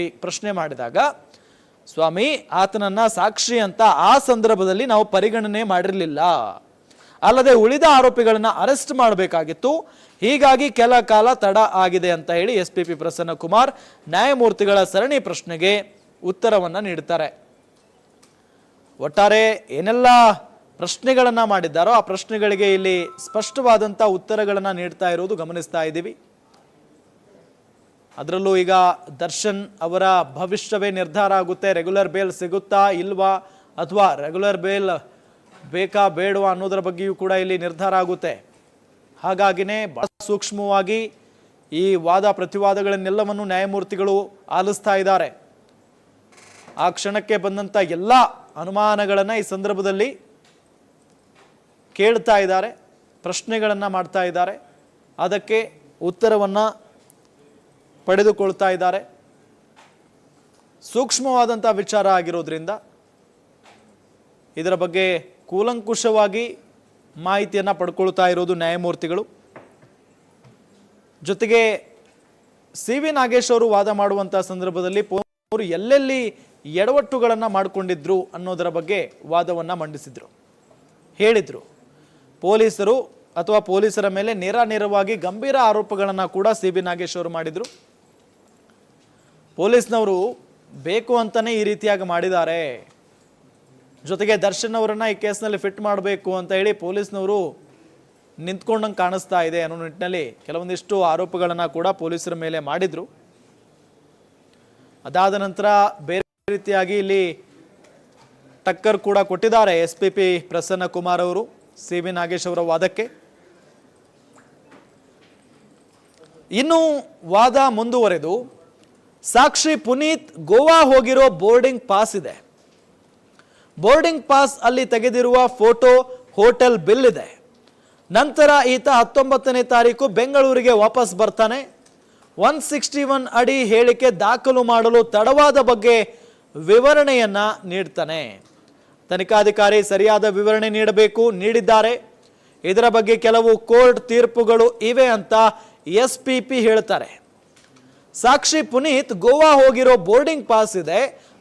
ಪ್ರಶ್ನೆ ಮಾಡಿದಾಗ, ಸ್ವಾಮಿ, ಆತನನ್ನ ಸಾಕ್ಷಿ ಅಂತ ಆ ಸಂದರ್ಭದಲ್ಲಿ ನಾವು ಪರಿಗಣನೆ ಮಾಡಿರಲಿಲ್ಲ. ಅಲ್ಲದೆ ಉಳಿದ ಆರೋಪಿಗಳನ್ನ ಅರೆಸ್ಟ್ ಮಾಡಬೇಕಾಗಿತ್ತು. ಹೀಗಾಗಿ ಕೆಲ ಕಾಲ ತಡ ಆಗಿದೆ ಅಂತ ಹೇಳಿ S P P Prasanna Kumar ನ್ಯಾಯಮೂರ್ತಿಗಳ ಸರಣಿ ಪ್ರಶ್ನೆಗೆ ಉತ್ತರವನ್ನ ನೀಡುತ್ತಾರೆ. ಒಟ್ಟಾರೆ ಏನೆಲ್ಲ ಪ್ರಶ್ನೆಗಳನ್ನ ಮಾಡಿದ್ದಾರೋ ಆ ಪ್ರಶ್ನೆಗಳಿಗೆ ಇಲ್ಲಿ ಸ್ಪಷ್ಟವಾದಂಥ ಉತ್ತರಗಳನ್ನ ನೀಡ್ತಾ ಇರೋದು ಗಮನಿಸ್ತಾ ಇದ್ದೀವಿ. ಅದರಲ್ಲೂ ಈಗ ದರ್ಶನ್ ಅವರ ಭವಿಷ್ಯವೇ ನಿರ್ಧಾರ ಆಗುತ್ತೆ. ರೆಗ್ಯುಲರ್ ಬೇಲ್ ಸಿಗುತ್ತಾ ಇಲ್ವಾ? ಅಥವಾ ರೆಗ್ಯುಲರ್ ಬೇಲ್ ಬೇಕಾ ಬೇಡವಾ ಅನ್ನೋದರ ಬಗ್ಗೆಯೂ ಕೂಡ ಇಲ್ಲಿ ನಿರ್ಧಾರ ಆಗುತ್ತೆ. ಹಾಗಾಗಿನೇ ಬಹಳ ಸೂಕ್ಷ್ಮವಾಗಿ ಈ ವಾದ ಪ್ರತಿವಾದಗಳನ್ನೆಲ್ಲವನ್ನು ನ್ಯಾಯಮೂರ್ತಿಗಳು ಆಲಿಸ್ತಾ ಇದ್ದಾರೆ. ಆ ಕ್ಷಣಕ್ಕೆ ಬಂದಂಥ ಎಲ್ಲ ಅನುಮಾನಗಳನ್ನು ಈ ಸಂದರ್ಭದಲ್ಲಿ ಕೇಳ್ತಾ ಇದ್ದಾರೆ, ಪ್ರಶ್ನೆಗಳನ್ನು ಮಾಡ್ತಾ ಇದ್ದಾರೆ. ಅದಕ್ಕೆ ಉತ್ತರವನ್ನು ಪಡೆದುಕೊಳ್ತಾ ಇದ್ದಾರೆ. ಸೂಕ್ಷ್ಮವಾದಂಥ ವಿಚಾರ ಆಗಿರೋದ್ರಿಂದ ಇದರ ಬಗ್ಗೆ ಕೂಲಂಕುಷವಾಗಿ ಮಾಹಿತಿಯನ್ನು ಪಡ್ಕೊಳ್ತಾ ಇರೋದು ನ್ಯಾಯಮೂರ್ತಿಗಳು. ಜೊತೆಗೆ ಸಿ ವಿ ನಾಗೇಶ್ ಅವರು ವಾದ ಮಾಡುವಂಥ ಸಂದರ್ಭದಲ್ಲಿ ಅವರು ಎಲ್ಲೆಲ್ಲಿ ಎಡವಟ್ಟುಗಳನ್ನು ಮಾಡಿಕೊಂಡಿದ್ರು ಅನ್ನೋದರ ಬಗ್ಗೆ ವಾದವನ್ನು ಮಂಡಿಸಿದ್ರು. ಹೇಳಿದ್ರು. ಪೊಲೀಸರು ಅಥವಾ ಪೊಲೀಸರ ಮೇಲೆ ನೇರ ನೇರವಾಗಿ ಗಂಭೀರ ಆರೋಪಗಳನ್ನು ಕೂಡ ಸಿ ಬಿ ನಾಗೇಶ್ ಅವರು ಮಾಡಿದ್ರು. ಪೊಲೀಸ್ನವರು ಬೇಕು ಅಂತಲೇ ಈ ರೀತಿಯಾಗಿ ಮಾಡಿದ್ದಾರೆ. ಜೊತೆಗೆ ದರ್ಶನ್ ಅವರನ್ನು ಈ ಕೇಸ್ನಲ್ಲಿ ಫಿಟ್ ಮಾಡಬೇಕು ಅಂತ ಹೇಳಿ ಪೊಲೀಸ್ನವರು ನಿಂತ್ಕೊಂಡಂಗೆ ಕಾಣಿಸ್ತಾ ಇದೆ ಅನ್ನೋ ನಿಟ್ಟಿನಲ್ಲಿ ಕೆಲವೊಂದಿಷ್ಟು ಆರೋಪಗಳನ್ನು ಕೂಡ ಪೊಲೀಸರ ಮೇಲೆ ಮಾಡಿದರು. ಅದಾದ ನಂತರ ಬೇರೆ ರೀತಿಯಾಗಿ ಇಲ್ಲಿ ಟಕ್ಕರ್ ಕೂಡ ಕೊಟ್ಟಿದ್ದಾರೆ S P P Prasanna Kumar ಅವರು ಸಿ ವಿ ನಾಗೇಶ್ ಅವರ ವಾದಕ್ಕೆ. ಇನ್ನು ವಾದ ಮುಂದುವರೆದು ಸಾಕ್ಷಿ ಪುನೀತ್ ಗೋವಾ ಹೋಗಿರೋ ಬೋರ್ಡಿಂಗ್ ಪಾಸ್ ಇದೆ. ಬೋರ್ಡಿಂಗ್ ಪಾಸ್ ಅಲ್ಲಿ ತೆಗೆದಿರುವ ಫೋಟೋ, ಹೋಟೆಲ್ ಬಿಲ್ ಇದೆ. ನಂತರ ಈತ ಹತ್ತೊಂಬತ್ತನೇ ತಾರೀಕು ಬೆಂಗಳೂರಿಗೆ ವಾಪಸ್ ಬರ್ತಾನೆ. ಒನ್ ಸಿಕ್ಸ್ಟಿ ಒನ್ ಅಡಿ ಹೇಳಿಕೆ ದಾಖಲು ಮಾಡಲು ತಡವಾದ ಬಗ್ಗೆ ವಿವರಣೆಯನ್ನ ನೀಡ್ತಾನೆ. ತನಿಖಾಧಿಕಾರಿ ಸರಿಯಾದ ವಿವರಣೆ ನೀಡಬೇಕು ನೀಡಿದ್ದಾರೆ. ಇದರ ಬಗ್ಗೆ ಕೆಲವು ಕೋರ್ಟ್ ತೀರ್ಪುಗಳು ಇವೆ ಅಂತ ಎಸ್ ಪಿ ಪಿ ಹೇಳ್ತಾರೆ. ಸಾಕ್ಷಿ ಪುನೀತ್ ಗೋವಾ ಹೋಗಿರೋ ಬೋರ್ಡಿಂಗ್ ಪಾಸ್ ಇದೆ.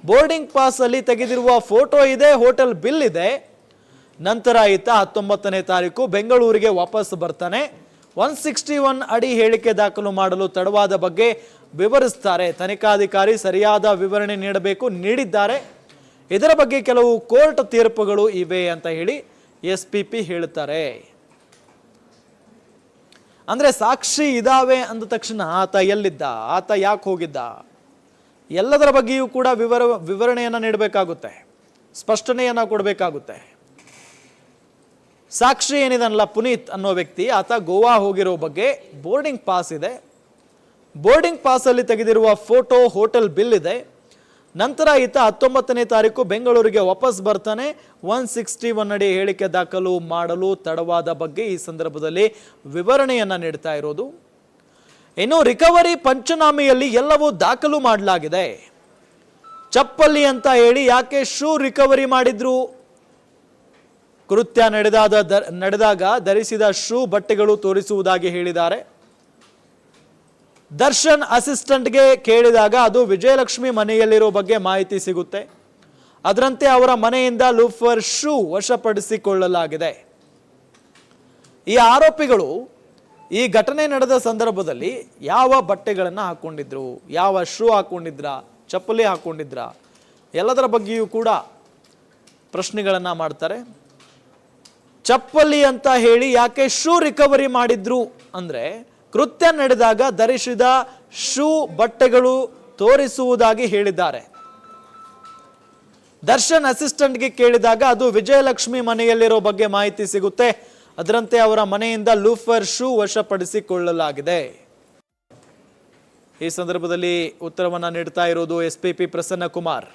ಬೋರ್ಡಿಂಗ್ ಅಲ್ಲಿ ತೆಗೆದಿರುವ ಫೋಟೋ ಇದೆ, ಹೋಟೆಲ್ ಬಿಲ್ ಇದೆ. ನಂತರ ಈತ ಹತ್ತೊಂಬತ್ತನೇ ತಾರೀಕು ಬೆಂಗಳೂರಿಗೆ ವಾಪಸ್ ಬರ್ತಾನೆ. ಒನ್ ಸಿಕ್ಸ್ಟಿ ಒನ್ ಅಡಿ ಹೇಳಿಕೆ ದಾಖಲು ಮಾಡಲು ತಡವಾದ ಬಗ್ಗೆ ವಿವರಿಸ್ತಾರೆ. ತನಿಖಾಧಿಕಾರಿ ಸರಿಯಾದ ವಿವರಣೆ ನೀಡಬೇಕು ನೀಡಿದ್ದಾರೆ. ಇದರ ಬಗ್ಗೆ ಕೆಲವು ಕೋರ್ಟ್ ತೀರ್ಪುಗಳು ಇವೆ ಅಂತ ಹೇಳಿ ಎಸ್ ಪಿ ಪಿ ಹೇಳ್ತಾರೆ ಅಂದ್ರೆ ಸಾಕ್ಷಿ ಇದಾವೆ ಅಂದ ತಕ್ಷಣ ಆತ ಎಲ್ಲಿದ್ದ? ಆತ ಯಾಕೆ ಹೋಗಿದ್ದ? ಎಲ್ಲದರ ಬಗ್ಗೆಯೂ ಕೂಡ ವಿವರ, ವಿವರಣೆಯನ್ನು ನೀಡಬೇಕಾಗುತ್ತೆ. ಸ್ಪಷ್ಟನೆಯನ್ನು ಕೊಡಬೇಕಾಗುತ್ತೆ. ಸಾಕ್ಷಿ ಏನಿದನಲ್ಲ ಪುನೀತ್ ಅನ್ನೋ ವ್ಯಕ್ತಿ, ಆತ ಗೋವಾ ಹೋಗಿರೋ ಬಗ್ಗೆ ಬೋರ್ಡಿಂಗ್ ಪಾಸ್ ಇದೆ. ಬೋರ್ಡಿಂಗ್ ಪಾಸಲ್ಲಿ ತೆಗೆದಿರುವ ಫೋಟೋ, ಹೋಟೆಲ್ ಬಿಲ್ ಇದೆ. ನಂತರ ಈತ ಹತ್ತೊಂಬತ್ತನೇ ತಾರೀಕು ಬೆಂಗಳೂರಿಗೆ ವಾಪಸ್ ಬರ್ತಾನೆ. ಒನ್ ಸಿಕ್ಸ್ಟಿ ಒನ್ ಅಡಿ ಹೇಳಿಕೆ ದಾಖಲು ಮಾಡಲು ತಡವಾದ ಬಗ್ಗೆ ಈ ಸಂದರ್ಭದಲ್ಲಿ ವಿವರಣೆಯನ್ನು ನೀಡ್ತಾ ಇರೋದು. ಇನ್ನು ರಿಕವರಿ ಪಂಚನಾಮೆಯಲ್ಲಿ ಎಲ್ಲವೂ ದಾಖಲು ಮಾಡಲಾಗಿದೆ. ಚಪ್ಪಲಿ ಅಂತ ಹೇಳಿ ಯಾಕೆ ಶೂ ರಿಕವರಿ ಮಾಡಿದ್ರು? ಕೃತ್ಯ ನಡೆದಾದ ನಡೆದಾಗ ಧರಿಸಿದ ಶೂ ಬಟ್ಟೆಗಳು ತೋರಿಸುವುದಾಗಿ ಹೇಳಿದ್ದಾರೆ. ದರ್ಶನ್ ಅಸಿಸ್ಟೆಂಟ್ಗೆ ಕೇಳಿದಾಗ ಅದು ವಿಜಯಲಕ್ಷ್ಮಿ ಮನೆಯಲ್ಲಿರೋ ಬಗ್ಗೆ ಮಾಹಿತಿ ಸಿಗುತ್ತೆ. ಅದರಂತೆ ಅವರ ಮನೆಯಿಂದ ಲೂಫರ್ ಶೂ ವಶಪಡಿಸಿಕೊಳ್ಳಲಾಗಿದೆ. ಈ ಆರೋಪಿಗಳು ಈ ಘಟನೆ ನಡೆದ ಸಂದರ್ಭದಲ್ಲಿ ಯಾವ ಬಟ್ಟೆಗಳನ್ನು ಹಾಕ್ಕೊಂಡಿದ್ರು ಯಾವ ಶೂ ಹಾಕ್ಕೊಂಡಿದ್ರ ಚಪ್ಪಲಿ ಹಾಕ್ಕೊಂಡಿದ್ರ ಎಲ್ಲದರ ಬಗ್ಗೆಯೂ ಕೂಡ ಪ್ರಶ್ನೆಗಳನ್ನು ಮಾಡ್ತಾರೆ. ಚಪ್ಪಲಿ ಅಂತ ಹೇಳಿ ಯಾಕೆ ಶೂ ರಿಕವರಿ ಮಾಡಿದ್ರು ಅಂದ್ರೆ ಕೃತ್ಯ ನಡೆದಾಗ ಧರಿಸಿದ ಶೂ ಬಟ್ಟೆಗಳು ತೋರಿಸುವುದಾಗಿ ಹೇಳಿದ್ದಾರೆ. ದರ್ಶನ್ ಅಸಿಸ್ಟೆಂಟ್ಗೆ ಕೇಳಿದಾಗ ಅದು ವಿಜಯಲಕ್ಷ್ಮಿ ಮನೆಯಲ್ಲಿರೋ ಬಗ್ಗೆ ಮಾಹಿತಿ ಸಿಗುತ್ತೆ. ಅದರಂತೆ ಅವರ ಮನೆಯಿಂದ ಲೂಫರ್ ಶೂ ವಶಪಡಿಸಿಕೊಳ್ಳಲಾಗಿದೆ. ಈ ಸಂದರ್ಭದಲ್ಲಿ ಉತ್ತರವನ್ನು ನೀಡ್ತಾ ಇರೋದು ಎಸ್ ಪಿ ಪ್ರಸನ್ನ ಕುಮಾರ್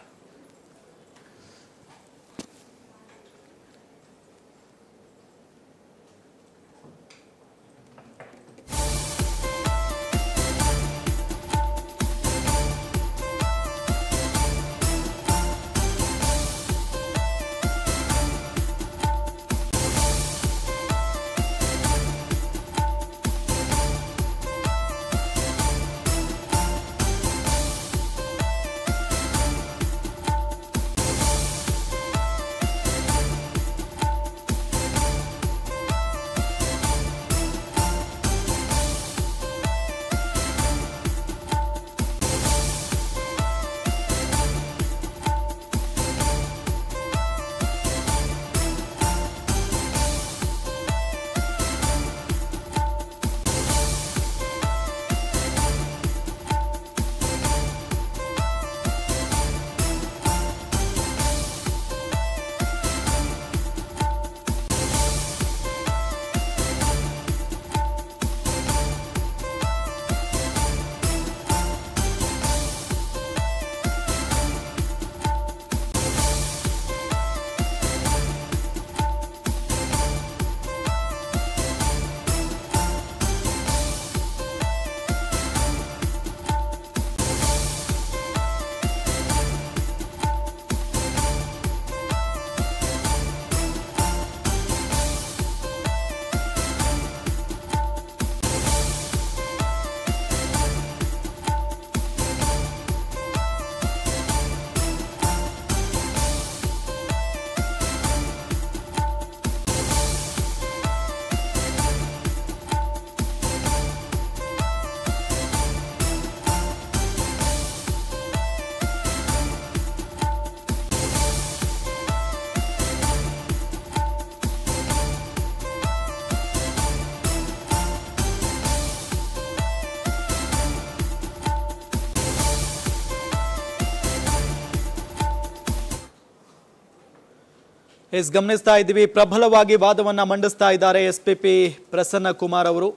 ಎಸ್, ಗಮನಿಸ್ತಾ ಇದ್ದೀವಿ. ಪ್ರಬಲವಾಗಿ ವಾದವನ್ನು ಮಂಡಿಸ್ತಾ ಇದ್ದಾರೆ S P P Prasanna Kumar ಅವರು.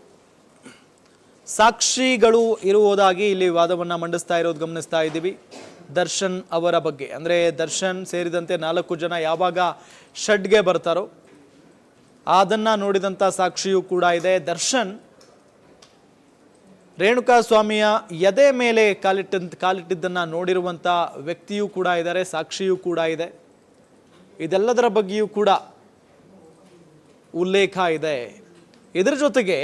ಸಾಕ್ಷಿಗಳು ಇರುವುದಾಗಿ ಇಲ್ಲಿ ವಾದವನ್ನು ಮಂಡಿಸ್ತಾ ಇರೋದು ಗಮನಿಸ್ತಾ ಇದ್ದೀವಿ. ದರ್ಶನ್ ಅವರ ಬಗ್ಗೆ. ಅಂದರೆ ದರ್ಶನ್ ಸೇರಿದಂತೆ ನಾಲ್ಕು ಜನ ಯಾವಾಗ ಷಡ್ಗೆ ಬರ್ತಾರೋ, ಅದನ್ನು ನೋಡಿದಂಥ ಸಾಕ್ಷಿಯೂ ಕೂಡ ಇದೆ. ದರ್ಶನ್ ರೇಣುಕಾ ಸ್ವಾಮಿಯ ಎದೆ ಮೇಲೆ ಕಾಲಿಟ್ಟ ಕಾಲಿಟ್ಟಿದ್ದನ್ನು ನೋಡಿರುವಂಥ ವ್ಯಕ್ತಿಯೂ ಕೂಡ ಇದ್ದಾರೆ, ಸಾಕ್ಷಿಯೂ ಕೂಡ ಇದೆ. ಇದೆಲ್ಲದರ ಬಗ್ಗೆಯೂ ಕೂಡ ಉಲ್ಲೇಖ ಇದೆ. ಇದರ ಜೊತೆಗೆ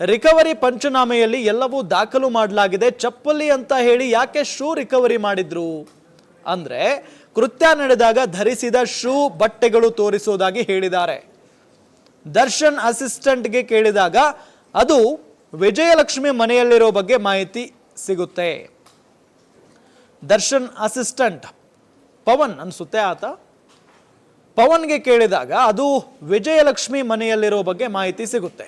ರಿಕವರಿ ಪಂಚನಾಮೆಯಲ್ಲಿ ಎಲ್ಲವೂ ದಾಖಲು ಮಾಡಲಾಗಿದೆ. ಚಪ್ಪಲಿ ಅಂತ ಹೇಳಿ ಯಾಕೆ ಶೂ ರಿಕವರಿ ಮಾಡಿದ್ರು? ಅಂದರೆ ಕೃತ್ಯ ನಡೆದಾಗ ಧರಿಸಿದ ಶೂ ಬಟ್ಟೆಗಳು ತೋರಿಸೋದಾಗಿ ಹೇಳಿದ್ದಾರೆ. ದರ್ಶನ್ ಅಸಿಸ್ಟೆಂಟ್ಗೆ ಕೇಳಿದಾಗ ಅದು ವಿಜಯಲಕ್ಷ್ಮಿ ಮನೆಯಲ್ಲಿರೋ ಬಗ್ಗೆ ಮಾಹಿತಿ ಸಿಗುತ್ತೆ. ದರ್ಶನ್ ಅಸಿಸ್ಟೆಂಟ್ ಪವನ್ ಅನ್ಸುತ್ತೆ ಆತ? ಪವನ್ಗೆ ಕೇಳಿದಾಗ ಅದು ವಿಜಯಲಕ್ಷ್ಮಿ ಮನೆಯಲ್ಲಿರೋ ಬಗ್ಗೆ ಮಾಹಿತಿ ಸಿಗುತ್ತೆ.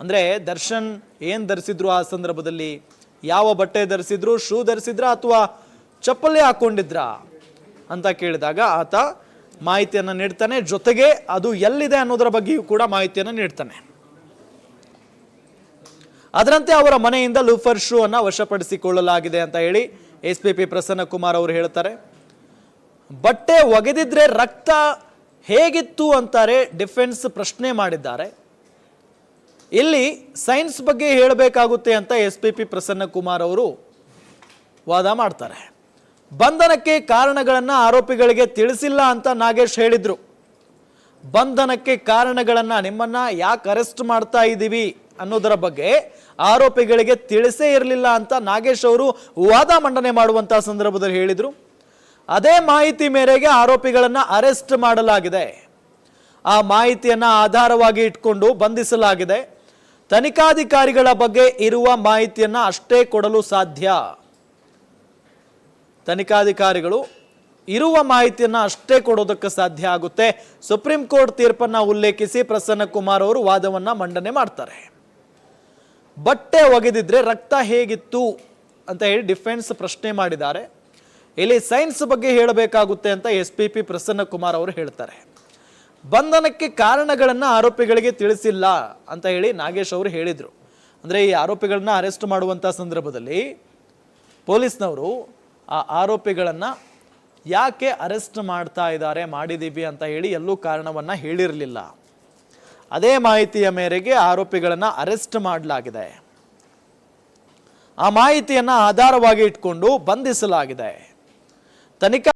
ಅಂದರೆ ದರ್ಶನ್ ಏನು ಧರಿಸಿದ್ರು ಆ ಸಂದರ್ಭದಲ್ಲಿ? ಯಾವ ಬಟ್ಟೆ ಧರಿಸಿದ್ರು? ಶೂ ಧರಿಸಿದ್ರಾ? ಅಥವಾ ಚಪ್ಪಲಿ ಹಾಕ್ಕೊಂಡಿದ್ರಾ ಅಂತ ಕೇಳಿದಾಗ ಆತ ಮಾಹಿತಿಯನ್ನು ನೀಡ್ತಾನೆ. ಜೊತೆಗೆ ಅದು ಎಲ್ಲಿದೆ ಅನ್ನೋದರ ಬಗ್ಗೆಯೂ ಕೂಡ ಮಾಹಿತಿಯನ್ನು ನೀಡ್ತಾನೆ. ಅದರಂತೆ ಅವರ ಮನೆಯಿಂದ ಲೂಫರ್ ಶೂ ಅನ್ನು ವಶಪಡಿಸಿಕೊಳ್ಳಲಾಗಿದೆ ಅಂತ ಹೇಳಿ S P P Prasanna Kumar ಅವರು ಹೇಳ್ತಾರೆ. ಬಟ್ಟೆ ಒಗೆದಿದ್ರೆ ರಕ್ತ ಹೇಗಿತ್ತು ಅಂತಾರೆ ಡಿಫೆನ್ಸ್ ಪ್ರಶ್ನೆ ಮಾಡಿದ್ದಾರೆ. ಇಲ್ಲಿ ಸೈನ್ಸ್ ಬಗ್ಗೆ ಹೇಳಬೇಕಾಗುತ್ತೆ ಅಂತ S P P Prasanna Kumar ಅವರು ವಾದ ಮಾಡ್ತಾರೆ. ಬಂಧನಕ್ಕೆ ಕಾರಣಗಳನ್ನು ಆರೋಪಿಗಳಿಗೆ ತಿಳಿಸಿಲ್ಲ ಅಂತ ನಾಗೇಶ್ ಹೇಳಿದ್ರು. ಬಂಧನಕ್ಕೆ ಕಾರಣಗಳನ್ನು ನಿಮ್ಮನ್ನ ಯಾಕೆ ಅರೆಸ್ಟ್ ಮಾಡ್ತಾ ಇದ್ದೀವಿ ಅನ್ನೋದರ ಬಗ್ಗೆ ಆರೋಪಿಗಳಿಗೆ ತಿಳಿಸೇ ಇರಲಿಲ್ಲ ಅಂತ ನಾಗೇಶ್ ಅವರು ವಾದ ಮಂಡನೆ ಮಾಡುವಂಥ ಸಂದರ್ಭದಲ್ಲಿ ಹೇಳಿದ್ರು. ಅದೇ ಮಾಹಿತಿ ಮೇರೆಗೆ ಆರೋಪಿಗಳನ್ನು ಅರೆಸ್ಟ್ ಮಾಡಲಾಗಿದೆ. ಆ ಮಾಹಿತಿಯನ್ನು ಆಧಾರವಾಗಿ ಇಟ್ಕೊಂಡು ಬಂಧಿಸಲಾಗಿದೆ. ತನಿಖಾಧಿಕಾರಿಗಳ ಬಗ್ಗೆ ಇರುವ ಮಾಹಿತಿಯನ್ನು ಅಷ್ಟೇ ಕೊಡಲು ಸಾಧ್ಯ. ತನಿಖಾಧಿಕಾರಿಗಳು ಇರುವ ಮಾಹಿತಿಯನ್ನು ಅಷ್ಟೇ ಕೊಡೋದಕ್ಕೆ ಸಾಧ್ಯ ಆಗುತ್ತೆ. ಸುಪ್ರೀಂ ಕೋರ್ಟ್ ತೀರ್ಪನ್ನು ಉಲ್ಲೇಖಿಸಿ ಪ್ರಸನ್ನ ಕುಮಾರ್ ಅವರು ವಾದವನ್ನು ಮಂಡನೆ ಮಾಡ್ತಾರೆ. ಬಟ್ಟೆ ಒಗೆದಿದ್ರೆ ರಕ್ತ ಹೇಗಿತ್ತು ಅಂತ ಹೇಳಿ ಡಿಫೆನ್ಸ್ ಪ್ರಶ್ನೆ ಮಾಡಿದ್ದಾರೆ. ಇಲ್ಲಿ ಸೈನ್ಸ್ ಬಗ್ಗೆ ಹೇಳಬೇಕಾಗುತ್ತೆ ಅಂತ S P P Prasanna Kumar ಅವರು ಹೇಳ್ತಾರೆ. ಬಂಧನಕ್ಕೆ ಕಾರಣಗಳನ್ನು ಆರೋಪಿಗಳಿಗೆ ತಿಳಿಸಿಲ್ಲ ಅಂತ ಹೇಳಿ ನಾಗೇಶ್ ಅವರು ಹೇಳಿದರು. ಅಂದರೆ ಈ ಆರೋಪಿಗಳನ್ನ ಅರೆಸ್ಟ್ ಮಾಡುವಂಥ ಸಂದರ್ಭದಲ್ಲಿ ಪೊಲೀಸ್ನವರು ಆ ಆರೋಪಿಗಳನ್ನು ಯಾಕೆ ಅರೆಸ್ಟ್ ಮಾಡ್ತಾ ಇದ್ದಾರೆ ಮಾಡಿದ್ದೀವಿ ಅಂತ ಹೇಳಿ ಎಲ್ಲೂ ಕಾರಣವನ್ನು ಹೇಳಿರಲಿಲ್ಲ. ಅದೇ ಮಾಹಿತಿಯ ಮೇರೆಗೆ ಆರೋಪಿಗಳನ್ನು ಅರೆಸ್ಟ್ ಮಾಡಲಾಗಿದೆ. ಆ ಮಾಹಿತಿಯನ್ನು ಆಧಾರವಾಗಿ ಇಟ್ಕೊಂಡು ಬಂಧಿಸಲಾಗಿದೆ. Sanica.